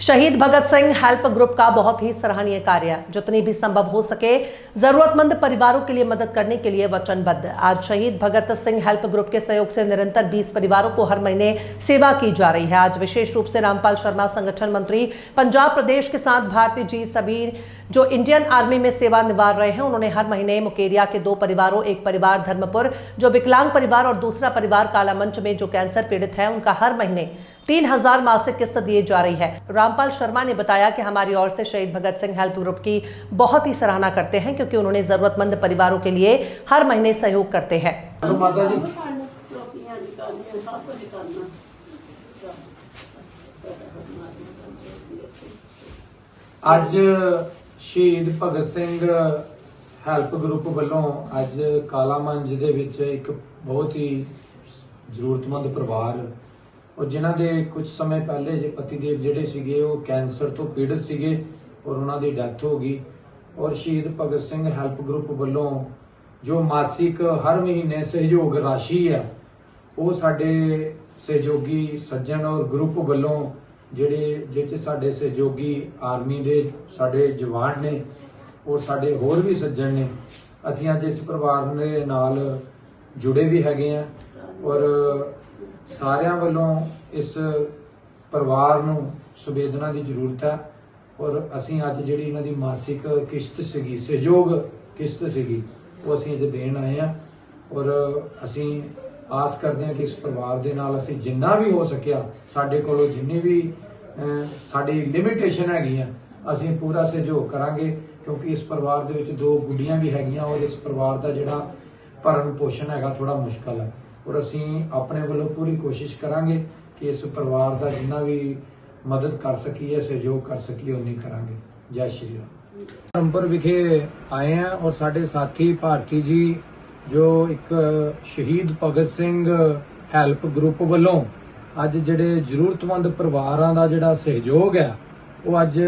शहीद Bhagat Singh help group का बहुत ही सराहनीय कार्य। जितनी भी संभव हो सके, जरूरतमंद परिवारों के लिए मदद करने के लिए वचनबद्ध। आज शहीद भगत सिंह हेल्प ग्रुप के सहयोग से निरंतर 20 परिवारों को हर महीने सेवा की जा रही है। आज विशेष रूप से रामपाल शर्मा, संगठन मंत्री, पंजाब प्रदेश के साथ भारती जी सभी जो इंडियन आर्मी में सेवा निभा रहे हैं, उन्होंने हर महीने मुकेरिया के दो परिवारों, एक परिवार धर्मपुर, जो विकलांग परिवार और दूसरा परिवार काला मंच में जो कैंसर पीड़ित है, उनका हर महीने तीन हजार मासिक किस्त दिए जा रही है रामपाल शर्मा ने बताया कि हमारी ओर से शहीद भगत सिंह हेल्प ग्रुप की बहुत ही सराहना करते हैं क्योंकि उन्होंने जरूरतमंद परिवारों के लिए हर महीने सहयोग करते हैं ਹੈਲੋ ਮਾਤਾ ਜੀ ਟੋਪੀਆਂ ਦੀ ਕਰਨੀਆਂ ਸਭ ਕੁਝ ਕਰਨਾ ਅੱਜ ਸ਼ਹੀਦ ਭਗਤ ਸਿੰਘ ਹੈਲਪ ਗਰੁੱਪ ਵੱਲੋਂ ਅੱਜ ਕਾਲਾ ਮੰਜ ਦੇ ਵਿੱਚ ਇੱਕ ਬਹੁਤ ਹੀ ਜ਼ਰੂਰਤਮੰਦ ਪਰਿਵਾਰ ਔਰ ਜਿਨ੍ਹਾਂ ਦੇ ਕੁਝ ਸਮੇਂ ਪਹਿਲੇ ਜੇ ਪਤੀਦੇਵ ਜਿਹੜੇ ਸੀਗੇ, ਉਹ ਕੈਂਸਰ ਤੋਂ ਪੀੜਤ ਸੀਗੇ ਔਰ ਉਹਨਾਂ ਦੀ ਡੈਥ ਹੋ ਗਈ। ਔਰ ਸ਼ਹੀਦ ਭਗਤ ਸਿੰਘ ਹੈਲਪ ਗਰੁੱਪ ਵੱਲੋਂ ਜੋ ਮਾਸਿਕ ਹਰ ਮਹੀਨੇ ਸਹਿਯੋਗ ਰਾਸ਼ੀ ਹੈ, ਉਹ ਸਾਡੇ ਸਹਿਯੋਗੀ ਸੱਜਣ ਔਰ ਗਰੁੱਪ ਵੱਲੋਂ ਜਿਹੜੇ ਜਿਹ ਸਾਡੇ ਸਹਿਯੋਗੀ ਆਰਮੀ ਦੇ ਸਾਡੇ ਜਵਾਨ ਨੇ ਔਰ ਸਾਡੇ ਹੋਰ ਵੀ ਸੱਜਣ ਨੇ, ਅਸੀਂ ਅੱਜ ਇਸ ਪਰਿਵਾਰ ਦੇ ਨਾਲ ਜੁੜੇ ਵੀ ਹੈਗੇ ਆ ਔਰ ਸਾਰਿਆਂ ਵੱਲੋਂ ਇਸ ਪਰਿਵਾਰ ਨੂੰ ਸੰਵੇਦਨਾ ਦੀ ਜ਼ਰੂਰਤ ਹੈ ਔਰ ਅਸੀਂ ਅੱਜ ਜਿਹੜੀ ਇਹਨਾਂ ਦੀ ਮਾਸਿਕ ਕਿਸ਼ਤ ਸੀਗੀ, ਸਹਿਯੋਗ ਕਿਸ਼ਤ ਸੀਗੀ, ਉਹ ਅਸੀਂ ਅੱਜ ਦੇਣ ਆਏ ਆ ਔਰ ਅਸੀਂ ਆਸ ਕਰਦੇ ਹਾਂ ਕਿ ਇਸ ਪਰਿਵਾਰ ਦੇ ਨਾਲ ਅਸੀਂ ਜਿੰਨਾ ਵੀ ਹੋ ਸਕਿਆ, ਸਾਡੇ ਕੋਲੋਂ ਜਿੰਨੀ ਵੀ ਸਾਡੀ ਲਿਮਿਟੇਸ਼ਨ ਹੈਗੀਆਂ ਅਸੀਂ ਪੂਰਾ ਸਹਿਯੋਗ ਕਰਾਂਗੇ ਕਿਉਂਕਿ ਇਸ ਪਰਿਵਾਰ ਦੇ ਵਿੱਚ ਦੋ ਗੁੱਡੀਆਂ ਵੀ ਹੈਗੀਆਂ ਔਰ ਇਸ ਪਰਿਵਾਰ ਦਾ ਜਿਹੜਾ ਭਰਨ ਪੋਸ਼ਣ ਹੈਗਾ ਥੋੜਾ ਮੁਸ਼ਕਲ ਹੈ। ਔਰ ਅਸੀਂ ਆਪਣੇ ਵੱਲੋਂ ਪੂਰੀ ਕੋਸ਼ਿਸ਼ ਕਰਾਂਗੇ ਕਿ ਇਸ ਪਰਿਵਾਰ ਦਾ ਜਿੰਨਾ ਵੀ ਮਦਦ ਕਰ ਸਕੀਏ ਸਹਿਯੋਗ ਕਰ ਸਕੀਏ ਉਨੀ ਕਰਾਂਗੇ। ਜੈ ਸ਼੍ਰੀ ਰਾਮ। ਧਰਮਪੁਰ ਵਿਖੇ ਆਏ ਆ ਔਰ ਸਾਡੇ ਸਾਥੀ ਭਾਰਤੀ ਜੀ, ਜੋ ਇੱਕ ਸ਼ਹੀਦ ਭਗਤ ਸਿੰਘ ਹੈਲਪ ਗਰੁੱਪ ਵੱਲੋਂ ਅੱਜ ਜਿਹੜੇ ਜ਼ਰੂਰਤਮੰਦ ਪਰਿਵਾਰਾਂ ਦਾ ਜਿਹੜਾ ਸਹਿਯੋਗ ਹੈ, ਉਹ ਅੱਜ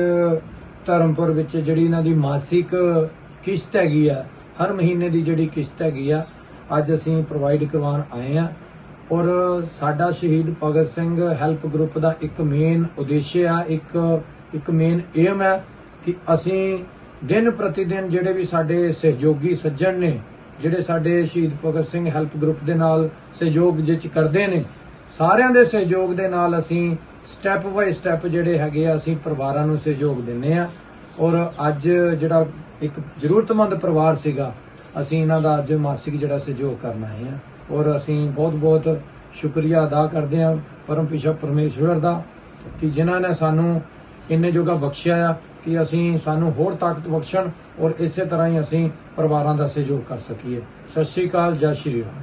ਧਰਮਪੁਰ ਵਿੱਚ ਜਿਹੜੀ ਇਹਨਾਂ ਦੀ ਮਾਸਿਕ ਕਿਸ਼ਤ ਹੈਗੀ ਆ, ਹਰ ਮਹੀਨੇ ਦੀ ਜਿਹੜੀ ਕਿਸ਼ਤ ਹੈਗੀ ਆ ਅੱਜ ਅਸੀਂ ਪ੍ਰੋਵਾਈਡ ਕਰਵਾਉਣ ਆਏ ਆ ਔਰ ਸਾਡਾ ਸ਼ਹੀਦ ਭਗਤ ਸਿੰਘ ਹੈਲਪ ਗਰੁੱਪ ਦਾ ਇੱਕ ਮੇਨ ਉਦੇਸ਼ ਆ, ਇੱਕ ਇੱਕ ਮੇਨ ਏਮ ਹੈ ਕਿ ਅਸੀਂ ਦਿਨ ਪ੍ਰਤੀ ਦਿਨ ਜਿਹੜੇ ਵੀ ਸਾਡੇ ਸਹਿਯੋਗੀ ਸੱਜਣ ਨੇ, ਜਿਹੜੇ ਸਾਡੇ ਸ਼ਹੀਦ ਭਗਤ ਸਿੰਘ ਹੈਲਪ ਗਰੁੱਪ ਦੇ ਨਾਲ ਸਹਿਯੋਗ ਜਿਚ ਕਰਦੇ ਨੇ, ਸਾਰਿਆਂ ਦੇ ਸਹਿਯੋਗ ਦੇ ਨਾਲ ਅਸੀਂ ਸਟੈਪ ਬਾਈ ਸਟੈਪ ਜਿਹੜੇ ਹੈਗੇ ਆ, ਅਸੀਂ ਪਰਿਵਾਰਾਂ ਨੂੰ ਸਹਿਯੋਗ ਦਿੰਨੇ ਆ ਔਰ ਅੱਜ ਜਿਹੜਾ ਇੱਕ ਜ਼ਰੂਰਤਮੰਦ ਪਰਿਵਾਰ ਸੀਗਾ ਅਸੀਂ ਇਹਨਾਂ ਦਾ ਅੱਜ ਮਾਸਿਕ ਜਿਹੜਾ ਸਹਿਯੋਗ ਕਰਨਾ ਹੈ। ਔਰ ਅਸੀਂ ਬਹੁਤ ਬਹੁਤ ਸ਼ੁਕਰੀਆ ਅਦਾ ਕਰਦੇ ਹਾਂ ਪਰਮ ਪਰਮੇਸ਼ਵਰ ਦਾ ਕਿ ਜਿਨ੍ਹਾਂ ਨੇ ਸਾਨੂੰ ਇੰਨੇ ਜੋਗਾ ਬਖਸ਼ਿਆ ਆ ਕਿ ਅਸੀਂ ਸਾਨੂੰ ਹੋਰ ਤਾਕਤ ਬਖਸ਼ਣ ਔਰ ਇਸੇ ਤਰ੍ਹਾਂ ਹੀ ਅਸੀਂ ਪਰਿਵਾਰਾਂ ਦਾ ਸਹਿਯੋਗ ਕਰ ਸਕੀਏ। ਸਤਿ ਸ਼੍ਰੀ ਅਕਾਲ, ਜੈ ਸ਼੍ਰੀ ਰਾਮ।